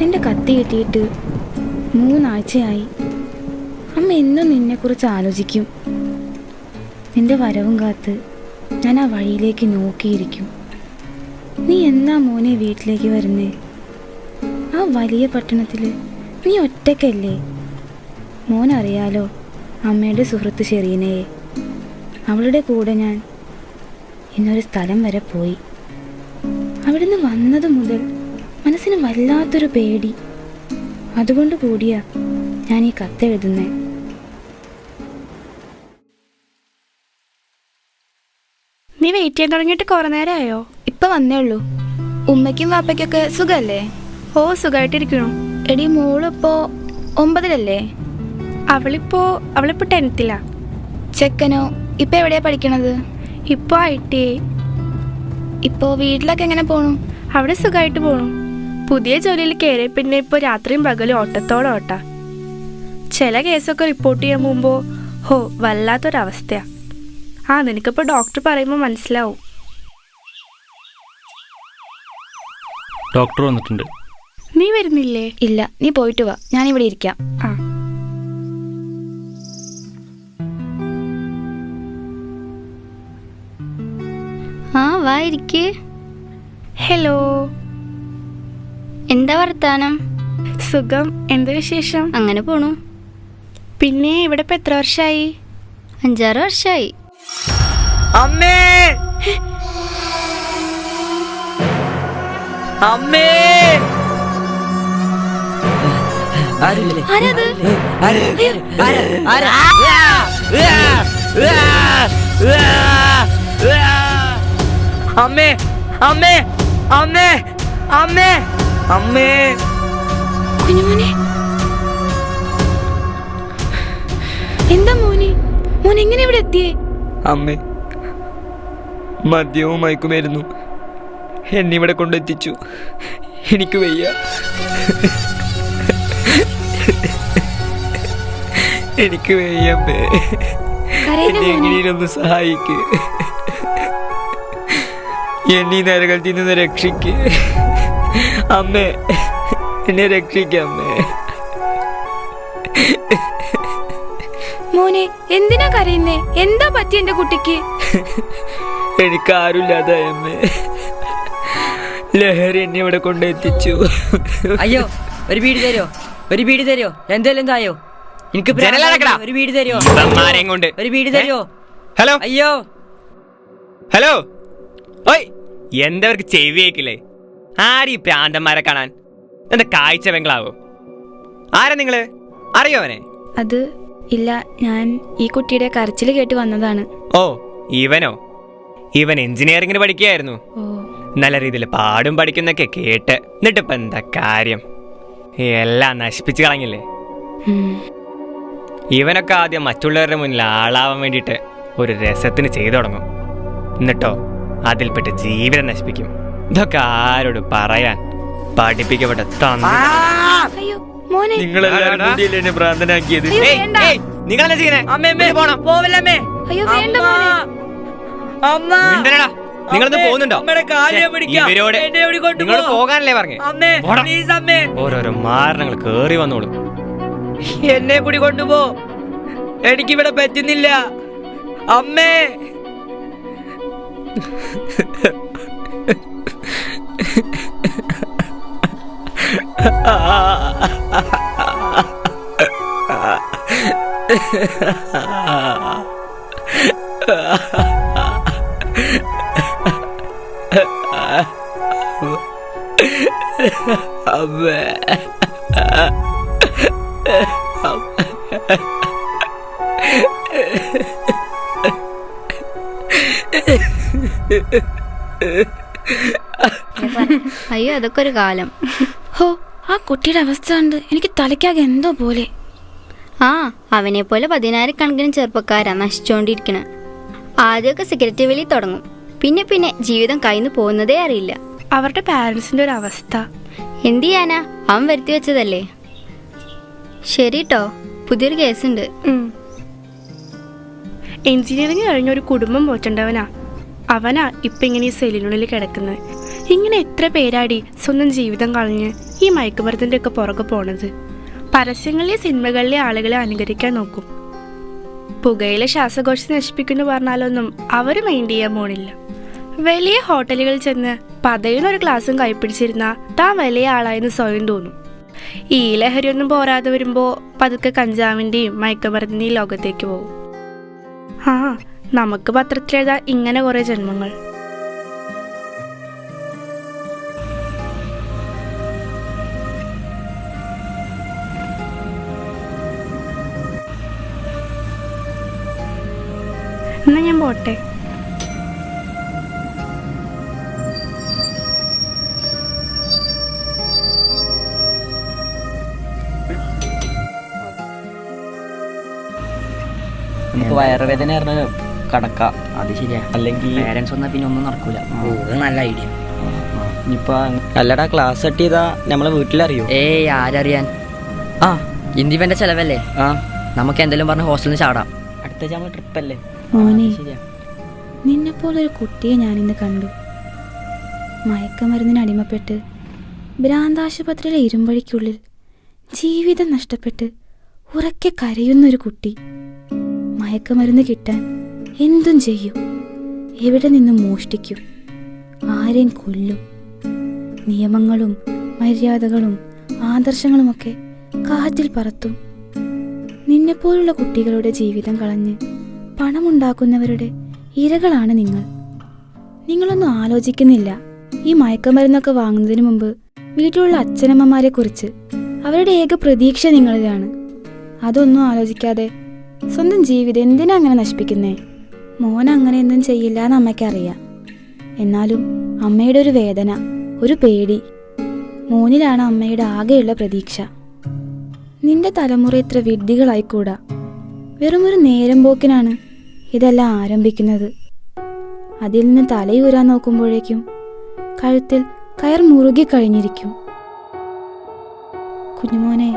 നിന്റെ കത്തി കിട്ടിയിട്ട് മൂന്നാഴ്ചയായി. അമ്മ എന്നും നിന്നെക്കുറിച്ച് ആലോചിക്കും. നിന്റെ വരവും കാത്ത് ഞാൻ ആ വഴിയിലേക്ക് നോക്കിയിരിക്കും. നീ എന്നാ മോനെ വീട്ടിലേക്ക് വരുന്നേ? ആ വലിയ പട്ടണത്തിൽ നീ ഒറ്റയ്ക്കല്ലേ? മോനറിയാലോ അമ്മയുടെ സുഹൃത്ത് ഷെറീനയെ. അവളുടെ കൂടെ ഞാൻ ഇന്നൊരു സ്ഥലം വരെ പോയി. അവിടുന്ന് വന്നത് മുതൽ മനസ്സിന് വല്ലാത്തൊരു പേടി. അതുകൊണ്ട് കൂടിയാ ഞാൻ ഈ കത്തെഴുതുന്നേ നീ വെയിറ്റ് ചെയ്യാൻ തുടങ്ങിയിട്ട് കുറെ നേരമായോ? ഇപ്പൊ വന്നേ ഉള്ളൂ. ഉമ്മയ്ക്കും വാപ്പയ്ക്കൊക്കെ സുഖല്ലേ? ഓ സുഖമായിട്ടിരിക്കണു എടി മോളിപ്പോ ഒമ്പതിലല്ലേ? അവളിപ്പോ അവളിപ്പോ ടെൻത്തിലാ. ചെക്കനോ ഇപ്പൊ എവിടെയാ പഠിക്കണത്? ഇപ്പോ ഐ ടി ഐ. ഇപ്പോ വീട്ടിലൊക്കെ എങ്ങനെ പോണു? അവിടെ സുഖമായിട്ട് പോണു. പുതിയ ജോലിയിൽ കയറി പിന്നെ ഇപ്പൊ രാത്രിയും പകലും ഓട്ടത്തോടെ ഓട്ട. ചില കേസൊക്കെ റിപ്പോർട്ട് ചെയ്യാൻ പോകുമ്പോ ഹോ വല്ലാത്തൊരവസ്ഥയാ. ആ നിനക്കിപ്പോ ഡോക്ടർ പറയുമ്പോൾ മനസ്സിലാവും. ഡോക്ടർ വന്നിട്ടുണ്ട്. നീ വരുന്നില്ലേ? ഇല്ല നീ പോയിട്ട് വാ. ഞാൻ ഇവിടെ ഇരിക്കാം. ആ. ആ വാ ഇരിക്കേ. ഹലോ എന്താ വർത്താനം? സുഖം. എന്ത് വിശേഷം? അങ്ങനെ പോണു. പിന്നെ ഇവിടെ ഇപ്പൊ എത്ര വർഷമായി അഞ്ചാറ് വർഷമായി അമ്മേ! അമ്മേ! അമ്മേ! അമ്മേ! അമ്മേ! അമ്മേ! അമ്മേ. കുഞ്ഞുമോനെ. എന്താ മോനെ? മോൻ എങ്ങനെ ഇവിടെ എത്തിയേ? അമ്മേ മദ്യവും മയക്കുമായിരുന്നു എന്നിവിടെ കൊണ്ടെത്തിച്ചു. എനിക്ക് വയ്യ. എനിക്ക് വയ്യ അമ്മേ. എന്നെ എങ്ങനെയൊന്ന് സഹായിക്ക്. എന്നെ നരകത്തിൽ നിന്ന് രക്ഷിക്ക്. അമ്മേ എന്നെ രക്ഷിക്കമ്മേ മോനെ എന്തിനാ കരയുന്നേ? എന്താ പറ്റി എന്റെ കുട്ടിക്ക്? എനിക്ക് ആരുമില്ലാതായ അമ്മേ. ലഹരി എന്നെ ഇവിടെ കൊണ്ടെത്തിച്ചു അയ്യോ ഒരു വീട് തരോ ഒരു വീട് തരോ എന്തേലും തായോ? എനിക്ക് ജനലടക്കടാ. ഒരു വീട് തരോ കൊണ്ട്. ഒരു വീട് തരോ ഹലോ? അയ്യോ. ഹലോ? ഓയ് എന്തവർക്ക് ചെവി കേക്കില്ലേ? ആരീ പ്രാന്തന്മാരെ കാണാൻ. എന്റെ കാഴ്ച ബംഗ്ലാവോ? ആരാ നിങ്ങൾ? അറിയോ അവനെ? അത് ഇല്ല ഞാൻ ഈ കുട്ടിയുടെ കരച്ചിൽ കേട്ട് വന്നതാണ്. ഓ ഇവനോ? ഇവൻ എഞ്ചിനീയറിംഗിന് പഠിക്കുകയായിരുന്നു. ഓ. നല്ല രീതിയിൽ പാടും പഠിക്കുന്നൊക്കെ കേട്ട്. എന്നിട്ടിപ്പോ എന്താ കാര്യം? എല്ലാം നശിപ്പിച്ചു കളഞ്ഞില്ലേ? ഉം. ഇവനൊക്കെ ആദ്യം മറ്റുള്ളവരുടെ മുന്നിൽ ആളാവാൻ വേണ്ടിയിട്ട് ഒരു രസത്തിന് ചെയ്തു തുടങ്ങും. എന്നിട്ടോ അതിൽപ്പെട്ട് ജീവിതം നശിപ്പിക്കും. ഇതൊക്കെ ആരോട് പറയാൻ പഠിപ്പിക്കപ്പെട്ട തന്നി. അയ്യോ മോനെ. നിങ്ങളെല്ലാരും കൂടിയല്ലേ എന്നെ ഭ്രാന്തനാക്കിയത്. അയ്യോ, വേണ്ട. നിങ്ങളെന്താ അമ്മേ പോണം. പോവല്ലമ്മേ അയ്യോ വേണ്ട അമ്മ. മോനെ. അമ്മ. മിണ്ടനെടാ. നിങ്ങളൊന്ന് പോകുന്നുണ്ടോ. ഇവരോട്. നിങ്ങൾ പോകാനല്ലേ പറഞ്ഞേ? അമ്മേ പ്ലീസ് അമ്മേ. ഓരോരോ മാരണങ്ങൾ കേറി വന്നോളൂ. എന്നെ കൂടി കൊണ്ടുപോ എനിക്കിവിടെ പറ്റുന്നില്ല. അമ്മേ. അമ്മേ അയ്യോ അതൊക്കെ ഒരു കാലം. ഹോ ആ കുട്ടിയുടെ അവസ്ഥ കണ്ട് എനിക്ക് തലയ്ക്കാകെ എന്തോ പോലെ. ആ അവനെ പോലെ പതിനായിരക്കണക്കിന് ചെറുപ്പക്കാരാ നശിച്ചുകൊണ്ടിരിക്കണ ആദ്യമൊക്കെ സിഗരറ്റ് വലി തുടങ്ങും. പിന്നെ പിന്നെ ജീവിതം കയ്യിൽ പോകുന്നതേ അറിയില്ല. അവരുടെ പാരൻസിന്റെ ഒരു അവസ്ഥ. എന്ത് ചെയ്യാനാ? അവൻ വരുത്തി വെച്ചതല്ലേ? ശരി ട്ടോ പുതിയൊരു കേസുണ്ട് എഞ്ചിനീയറിംഗ് കഴിഞ്ഞ ഒരു കുടുംബം പോറ്റേണ്ടവനാ അവനാ ഇപ്പൊ ഇങ്ങനെ ഈ സെല്ലിനുള്ളിൽ കിടക്കുന്നത് ഇങ്ങനെ എത്ര പേരാടി സ്വന്തം ജീവിതം കളഞ്ഞ് ഈ മയക്കുമരുന്നിന്റെ ഒക്കെ പുറകെ പോണത്? പരസ്യങ്ങളിലെ സിനിമകളിലെ ആളുകളെ അനുകരിക്കാൻ നോക്കും. പുകയിലെ ശ്വാസകോശം നശിപ്പിക്കുന്നു പറഞ്ഞാലൊന്നും അവർ മൈൻഡ് ചെയ്യാൻ പോണില്ല. വലിയ ഹോട്ടലുകളിൽ ചെന്ന് പതയുന്ന ഒരു ഗ്ലാസും കൈപ്പിടിച്ചിരുന്ന താൻ വലിയ ആളായെന്ന് സ്വയം തോന്നും. ഈ ലഹരിയൊന്നും പോരാതെ വരുമ്പോൾ പതുക്കെ കഞ്ചാവിന്റെയും മയക്കുമരുന്നിന്റെയും ലോകത്തേക്ക് പോകും. ആ നമുക്ക് പത്രത്തിലെഴുതാ ഇങ്ങനെ കുറേ ജന്മങ്ങൾ. എന്നാ ഞാൻ പോട്ടെ? വയറുവേദന പറഞ്ഞ കടക്കാം അത് ശരിയാ. അല്ലെങ്കിൽ പേരൻസ് വന്നാൽ പിന്നെ ഒന്നും നടക്കൂല. ഓ നല്ല ഐഡിയ ഇനിയിപ്പോ അല്ലടാ ക്ലാസ് കട്ട് ചെയ്താ നമ്മളെ വീട്ടിലറിയോ? ഏയ് ആരറിയാൻ? ആ. ഇന്ദിവന്റെ ചെലവല്ലേ? ആ. നമുക്ക് എന്തെങ്കിലും പറഞ്ഞ് ഹോസ്റ്റലിൽ നിന്ന് ചാടാം. അടുത്ത നമ്മൾ ട്രിപ്പ് അല്ലേ? മോനെ ശരിയാ. നിന്നെപ്പോലൊരു കുട്ടിയെ ഞാൻ ഇന്ന് കണ്ടു. മയക്കമരുന്നിന് അടിമപ്പെട്ട് ഭ്രാന്താശുപത്രിയിലെ ഇരുമ്പഴിക്കുള്ളിൽ ജീവിതം നഷ്ടപ്പെട്ട് ഉറക്കെ കരയുന്നൊരു കുട്ടി. മയക്കമരുന്ന് കിട്ടാൻ എന്തും ചെയ്യും. എവിടെ നിന്നും മോഷ്ടിക്കും? ആരെയും കൊല്ലും. നിയമങ്ങളും മര്യാദകളും ആദർശങ്ങളുമൊക്കെ കാറ്റിൽ പറത്തും. നിന്നെപ്പോലുള്ള കുട്ടികളുടെ ജീവിതം കളഞ്ഞ് പണമുണ്ടാക്കുന്നവരുടെ ഇരകളാണ് നിങ്ങൾ. നിങ്ങളൊന്നും ആലോചിക്കുന്നില്ല. ഈ മയക്കമരുന്നൊക്കെ വാങ്ങുന്നതിന് മുമ്പ് വീട്ടിലുള്ള അച്ഛനമ്മമാരെ കുറിച്ച് അവരുടെ ഏക പ്രതീക്ഷ നിങ്ങളിലാണ്. അതൊന്നും ആലോചിക്കാതെ സ്വന്തം ജീവിതം എന്തിനാ അങ്ങനെ നശിപ്പിക്കുന്നേ? മോൻ അങ്ങനെയൊന്നും ചെയ്യില്ല എന്ന് അമ്മയ്ക്കറിയാം. എന്നാലും അമ്മയുടെ ഒരു വേദന ഒരു പേടി. മോനിലാണ് അമ്മയുടെ ആകെയുള്ള പ്രതീക്ഷ. നിന്റെ തലമുറ ഇത്ര വിഡ്ഢികളായിക്കൂടാ? വെറുമൊരു നേരം പോക്കിനാണ് ഇതെല്ലാം ആരംഭിക്കുന്നത്. അതിൽ നിന്ന് തലയൂരാൻ നോക്കുമ്പോഴേക്കും കഴുത്തിൽ കയർ മുറുകി കഴിഞ്ഞിരിക്കും. കുഞ്ഞുമോനെ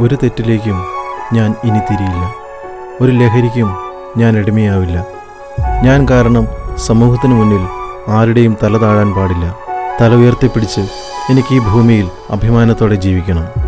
ഒരു തെറ്റിലേക്കും ഞാൻ ഇനി തിരിയില്ല. ഒരു ലഹരിക്കും ഞാൻ അടിമയാവില്ല. ഞാൻ കാരണം സമൂഹത്തിന് മുന്നിൽ ആരുടെയും തല താഴാൻ പാടില്ല. തല ഉയർത്തിപ്പിടിച്ച് എനിക്ക് ഈ ഭൂമിയിൽ അഭിമാനത്തോടെ ജീവിക്കണം.